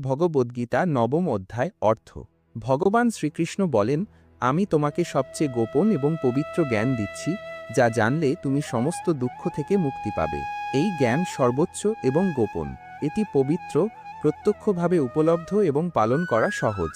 ভগবদ্গীতা নবম অধ্যায়, অর্থ। ভগবান শ্রীকৃষ্ণ বলেন, আমি তোমাকে সবচেয়ে গোপন এবং পবিত্র জ্ঞান দিচ্ছি, যা জানলে তুমি সমস্ত দুঃখ থেকে মুক্তি পাবে। এই জ্ঞান সর্বোচ্চ এবং গোপন। এটি পবিত্র, প্রত্যক্ষভাবে উপলব্ধ এবং পালন করা সহজ।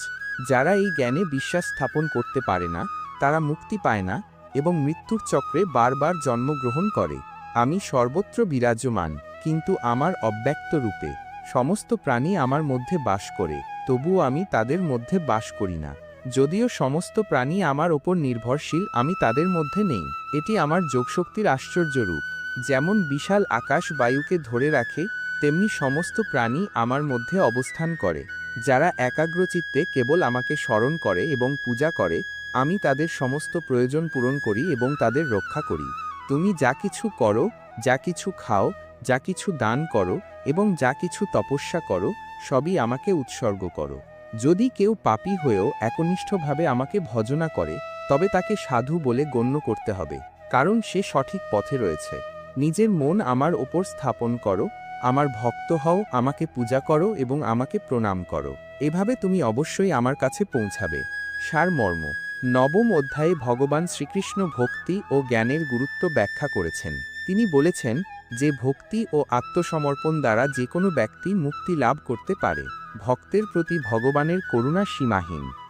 যারা এই জ্ঞানে বিশ্বাস স্থাপন করতে পারে না, তারা মুক্তি পায় না এবং মৃত্যুর চক্রে বারবার জন্মগ্রহণ করে। আমি সর্বত্র বিরাজমান, কিন্তু আমার অব্যক্ত রূপে। সমস্ত প্রাণী আমার মধ্যে বাস করে, তবুও আমি তাদের মধ্যে বাস করি না। যদিও সমস্ত প্রাণী আমার ওপর নির্ভরশীল, আমি তাদের মধ্যে নেই। এটি আমার যোগশক্তির আশ্চর্য রূপ। যেমন বিশাল আকাশ বায়ুকে ধরে রাখে, তেমনি সমস্ত প্রাণী আমার মধ্যে অবস্থান করে। যারা একাগ্রচিত্তে কেবল আমাকে স্মরণ করে এবং পূজা করে, আমি তাদের সমস্ত প্রয়োজন পূরণ করি এবং তাদের রক্ষা করি। তুমি যা কিছু করো, যা কিছু খাও যা কিছু দান করো এবং যা কিছু তপস্যা করো, সবই আমাকে উৎসর্গ করো। যদি কেউ পাপী হয়েও একনিষ্ঠভাবে আমাকে ভজনা করে, তবে তাকে সাধু বলে গণ্য করতে হবে, কারণ সে সঠিক পথে রয়েছে। নিজের মন আমার ওপর স্থাপন করো, আমার ভক্ত হও, আমাকে পূজা করো এবং আমাকে প্রণাম করো। এভাবে তুমি অবশ্যই আমার কাছে পৌঁছাবে। সারমর্ম নবম অধ্যায়ে ভগবান শ্রীকৃষ্ণ ভক্তি ও জ্ঞানের গুরুত্ব ব্যাখ্যা করেছেন। তিনি বলেছেন যে ভক্তি ও আত্মসমর্পণ দ্বারা যে কোনো ব্যক্তি মুক্তি লাভ করতে পারে। ভক্তের প্রতি ভগবানের করুণা সীমাহীন।